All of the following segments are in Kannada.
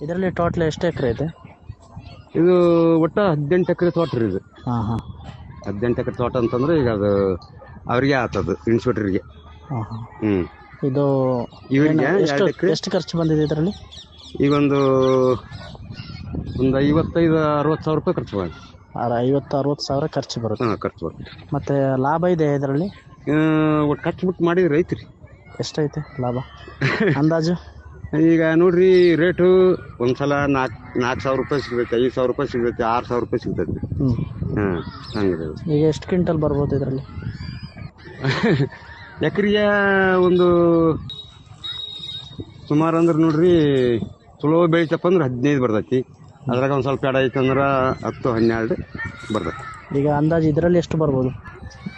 ಇದರಲ್ಲಿ ಟೋಟಲ್ ಎಷ್ಟು ಎಕರೆ ಇದೆ? ಇದು ಒಟ್ಟು ಹದಿನೆಂಟು ಎಕರೆ ತೋಟ ರೀ ಇದು. ಹಾಂ ಹಾಂ. ಹದಿನೆಂಟು ಎಕರೆ ತೋಟ ಅಂತಂದ್ರೆ ಈಗ ಅದು ಅವ್ರಿಗೆ ಆತದು ಇನ್ಸ್ಪೆಕ್ಟ್ರಿಗೆ. ಹಾಂ ಹಾಂ. ಹ್ಞೂ ಇದು ಇವರಿಗೆ ಎಷ್ಟು ಎರಡು ಎಕರೆ. ಎಷ್ಟು ಖರ್ಚು ಬಂದಿದೆ ಇದರಲ್ಲಿ? ಈಗ ಒಂದು ಒಂದು ಐವತ್ತೈದು ಅರವತ್ತು ಸಾವಿರ ರೂಪಾಯಿ ಖರ್ಚು ಮಾಡಿ ಐವತ್ತು ಅರವತ್ತು ಸಾವಿರ ಖರ್ಚು ಬರುತ್ತೆ. ಹಾಂ ಖರ್ಚು ಬರುತ್ತೆ. ಮತ್ತು ಲಾಭ ಇದೆ ಇದರಲ್ಲಿ? ಒಟ್ಟು ಖರ್ಚು ಬಿಟ್ಟು ಮಾಡಿದ್ರೆ ಐತ್ರಿ. ಎಷ್ಟೈತೆ ಲಾಭ? ಅಂದಾಜು? ಈಗ ನೋಡ್ರಿ ರೇಟು ಒಂದ್ಸಲ ನಾಲ್ಕು ನಾಲ್ಕು ಸಾವಿರ ರೂಪಾಯಿ ಸಿಗ್ತೈತೆ ಐದು ಸಾವಿರ ರೂಪಾಯಿ ಸಿಗ್ತೈತೆ ಆರು ಸಾವಿರ ರೂಪಾಯಿ ಸಿಗ್ತೈತಿ. ಹ್ಞೂ ಹಾಂ ಹಂಗಿದೆ. ಈಗ ಎಷ್ಟು ಕ್ವಿಂಟಲ್ ಬರ್ಬೋದು ಇದರಲ್ಲಿ? ಎಕರೆಗೆ ಒಂದು ಸುಮಾರು ಅಂದ್ರೆ ನೋಡ್ರಿ ಚಲೋ ಬೆಳಿತಪ್ಪ ಅಂದ್ರೆ ಹದಿನೈದು ಬರ್ತೈತಿ. ಅದ್ರಾಗ ಒಂದು ಸ್ವಲ್ಪ ಎಡ ಐತಂದ್ರೆ ಹತ್ತು ಹನ್ನೆರಡು ಬರ್ತೈತಿ. ಈಗ ಅಂದಾಜು ಇದರಲ್ಲಿ ಎಷ್ಟು ಬರ್ಬೋದು?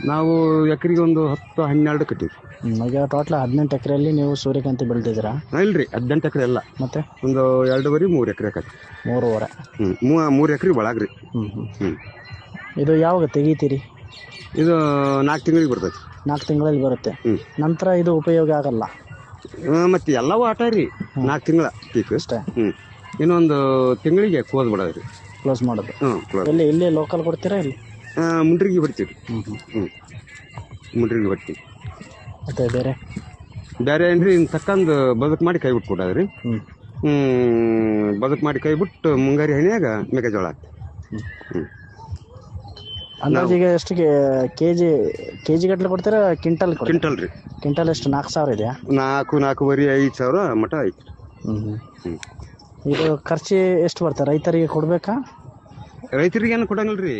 ನಾವು ಎಕರೆಗೆ ಒಂದು ಹತ್ತು ಹನ್ನೆರಡು ಕಟ್ಟಿವಿ ಹ್ಮ್, ಈಗ ಟೋಟಲ್ ಹದಿನೆಂಟು ಎಕರೆಯಲ್ಲಿ ನೀವು ಸೂರ್ಯಕಾಂತಿ ಬೆಳೆದಿದ್ದೀರಾ? ಇಲ್ರಿ ಹದಿನೆಂಟು ಎಕರೆ ಎಲ್ಲ ಮತ್ತೆ? ಒಂದು ಎರಡೂವರೆ ಮೂರು ಎಕರೆ ಆಕತಿ ಮೂರುವರೆ. ಹ್ಞೂ ಮೂ ಮೂರು ಎಕರೆ ಒಳಗ್ರಿ. ಹ್ಞೂ ಹ್ಞೂ ಹ್ಞೂ ಇದು ಯಾವಾಗ ತೆಗಿತೀರಿ? ಇದು ನಾಲ್ಕು ತಿಂಗಳಿಗೆ ಬರ್ತೈತಿ. ನಾಲ್ಕು ತಿಂಗಳಲ್ಲಿ ಬರುತ್ತೆ. ಹ್ಞೂ ನಂತರ ಇದು ಉಪಯೋಗ ಆಗಲ್ಲ? ಮತ್ತು ಎಲ್ಲವೂ ಆಟ ರೀ ನಾಲ್ಕು ತಿಂಗಳ ಪೀಕ್. ಅಷ್ಟೇ? ಹ್ಞೂ ಇನ್ನೊಂದು ತಿಂಗಳಿಗೆ ಕೋದ್ ರೀ. ಕ್ಲೋಸ್ ಮಾಡೋದು. ಹ್ಞೂ ಕ್ಲೋಸ್ ಎಲ್ಲಿ ಇಲ್ಲಿ ಲೋಕಲ್ ಕೊಡ್ತೀರಾ ಇಲ್ಲಿ? ಮುಂಡ್ರಿಗೆ ಬರ್ತೀವಿ. ಹ್ಞೂ ಮುಂಡ್ರಿಗೆ ಬರ್ತೀವಿ. ಮತ್ತೆ ಬೇರೆ? ಬೇರೆ ಏನ್ರಿ ಇನ್ನು ತಕ್ಕಂದು ಬದುಕು ಮಾಡಿ ಕೈ ಬಿಟ್ಟು ಕೊಡೋದ್ರಿ ಹ್ಞೂ ಬದುಕು ಮಾಡಿ ಕೈ ಬಿಟ್ಟು ಮುಂಗಾರಿ ಹಣಿಯಾಗ ಮೆಕ್ಕೆಜೋಳ ಹಾಕ್ತೀವಿ. ಹ್ಞೂ ಅಂದಾಜಿಗೆ ಎಷ್ಟು ಕೆಜಿ ಕೆಜಿ ಗಟ್ಟಲೆ ಕೊಡ್ತೀರಾ ಕ್ವಿಂಟಲ್ ಕ್ವಿಂಟಲ್ ರೀ. ಕ್ವಿಂಟಲ್ ಎಷ್ಟು ನಾಲ್ಕು ಸಾವಿರ ಇದೆಯಾ? ನಾಲ್ಕು ನಾಲ್ಕೂವರೆ ಐದು ಸಾವಿರ ಮಟ ಐತಿ. ಹ್ಞೂ ಇದು ಖರ್ಚು ಎಷ್ಟು ಬರ್ತಾರೆ ರೈತರಿಗೆ ಕೊಡಬೇಕಾ? ರೈತರಿಗೆ ಏನು ಕೊಡಂಗಿಲ್ಲ ರೀ